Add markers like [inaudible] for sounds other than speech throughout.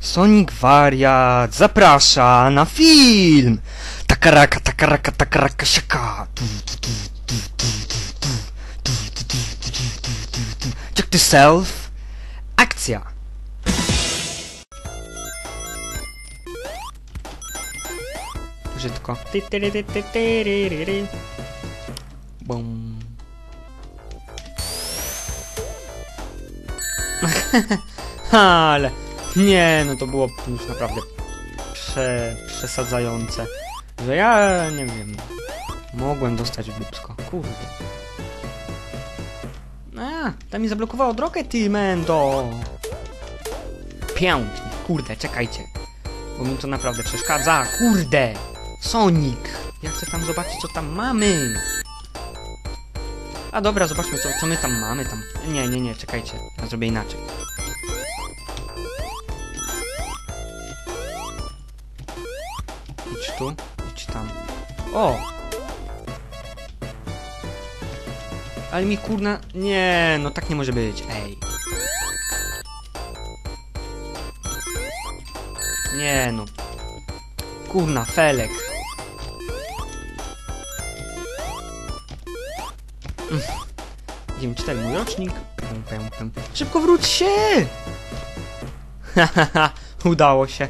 Sonic Wariat zaprasza na film! Takaraka, takaraka, takaraka, siaka! Check to self. Akcja! Brzydko. Bum. Ale nie, no to było już naprawdę prze, przesadzające. Że ja nie wiem. Mogłem dostać w dupsko. Kurde. A, tam mi zablokowało drogę, ty mendo. Pięknie. Kurde, czekajcie. Bo mi to naprawdę przeszkadza. Kurde. Sonic. Ja chcę tam zobaczyć, co tam mamy. A dobra, zobaczmy, co, co my tam mamy. Tam. Nie, nie, nie, czekajcie. Ja zrobię inaczej. Idź tu, idź tam. O! Ale mi kurna... Nie, no tak nie może być, ej. Nie no. Kurna, felek. Mm. 9-4 mój rocznik. Szybko wróć się! [laughs] Hahaha, udało się.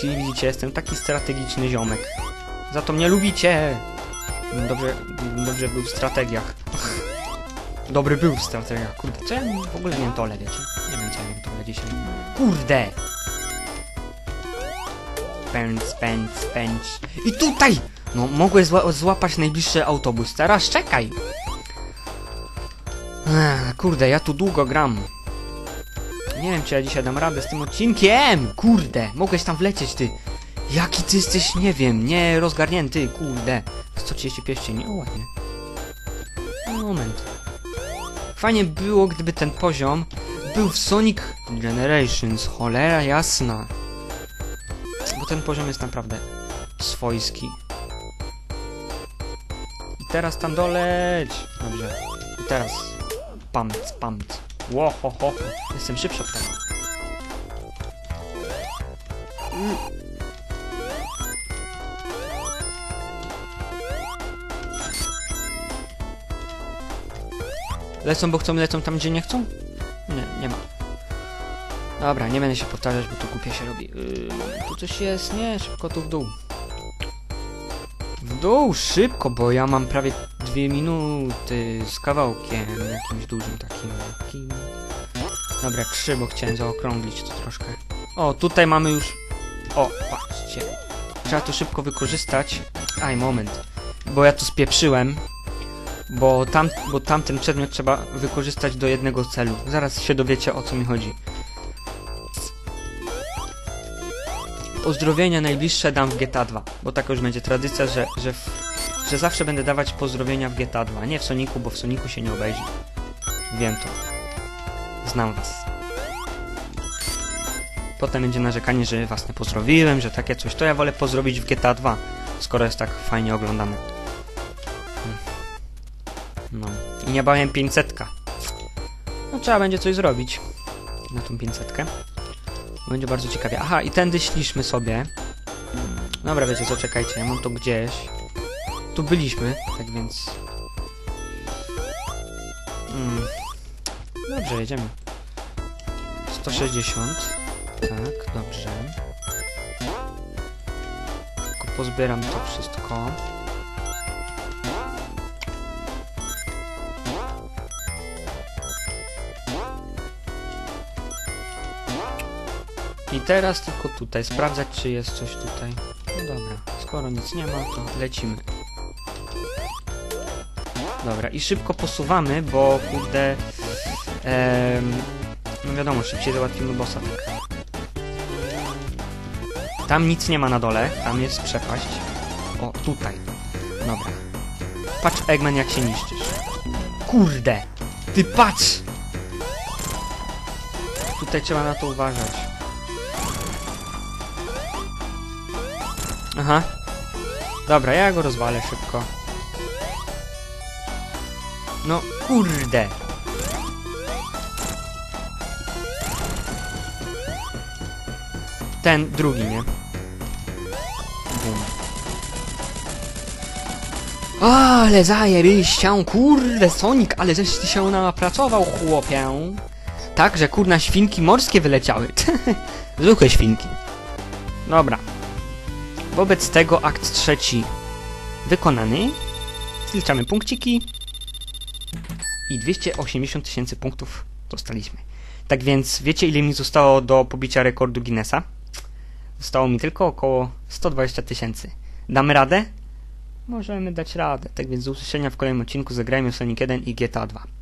Czyli widzicie, jestem taki strategiczny ziomek. Za to mnie lubicie! Dobrze, dobrze był w strategiach. [laughs] Dobry był w strategiach. Kurde, co ja w ogóle nie tole, wiecie? Nie wiem, co ja nie tole dzisiaj. Kurde! Pędź, pędź, pędź. I tutaj! No, mogłem zła złapać najbliższy autobus. Teraz czekaj! Ech, kurde, ja tu długo gram. Nie wiem, czy ja dzisiaj dam radę z tym odcinkiem. Kurde, mogłeś tam wlecieć, ty. Jaki ty jesteś, nie wiem, nie rozgarnięty, kurde. 130 pierścieni, o ładnie. Moment. Fajnie było, gdyby ten poziom był w Sonic Generations, cholera jasna. Bo ten poziom jest naprawdę swojski. I teraz tam doleć. Dobrze. I teraz pamc, pamc. Ło, ho, ho. Jestem szybszy od tego. Lecą, bo chcą, lecą tam, gdzie nie chcą? Nie, nie ma. Dobra, nie będę się powtarzać, bo to głupie się robi. Yy, tu coś jest? Nie, szybko tu w dół. W dół, szybko, bo ja mam prawie dwie minuty z kawałkiem jakimś dużym takim. takim. Dobra, krzywo chciałem zaokrąglić to troszkę. O, tutaj mamy już... O, patrzcie. Trzeba to szybko wykorzystać. Aj, moment. Bo ja to spieprzyłem. Bo, tam, bo tamten przedmiot trzeba wykorzystać do jednego celu. Zaraz się dowiecie o co mi chodzi. Pozdrowienia najbliższe dam w GTA 2, bo taka już będzie tradycja, że, że, w, że zawsze będę dawać pozdrowienia w GTA 2. Nie w Soniku, bo w Soniku się nie obejrzy. Wiem to. Znam was. Potem będzie narzekanie, że was nie pozdrowiłem, że takie coś. To ja wolę pozdrowić w GTA 2, skoro jest tak fajnie oglądane. Hmm. No. I niebawem 500. No trzeba będzie coś zrobić na tą 500. Będzie bardzo ciekawie. Aha, i tędy szliśmy sobie. Dobra, wiecie co, czekajcie, ja mam to gdzieś. Tu byliśmy, tak więc... Mm. Dobrze, jedziemy. 160. Tak, dobrze. Tylko pozbieram to wszystko. I teraz tylko tutaj, sprawdzać czy jest coś tutaj. No dobra, skoro nic nie ma, to lecimy. Dobra, i szybko posuwamy, bo kurde... Em, no wiadomo, szybciej załatwimy bossa. Tam nic nie ma na dole, tam jest przepaść. O, tutaj. Dobra. Patrz, Eggman, jak się niszczysz. Kurde! Ty patrz! Tutaj trzeba na to uważać. Aha. Dobra, ja go rozwalę szybko. No, kurde. ten drugi, nie? Bum. Ale zajebiście, kurde, Sonic, ale żeś ty się napracował, chłopie. Tak, że kurna świnki morskie wyleciały. [laughs] Zwykłe świnki. Dobra. Wobec tego akt trzeci wykonany. Zliczamy punkciki. I 280 tysięcy punktów dostaliśmy. Tak więc wiecie ile mi zostało do pobicia rekordu Guinnessa? Zostało mi tylko około 120 tysięcy. Damy radę? Możemy dać radę. Tak więc do usłyszenia w kolejnym odcinku. Zagrajmy Sonic 1 i GTA 2.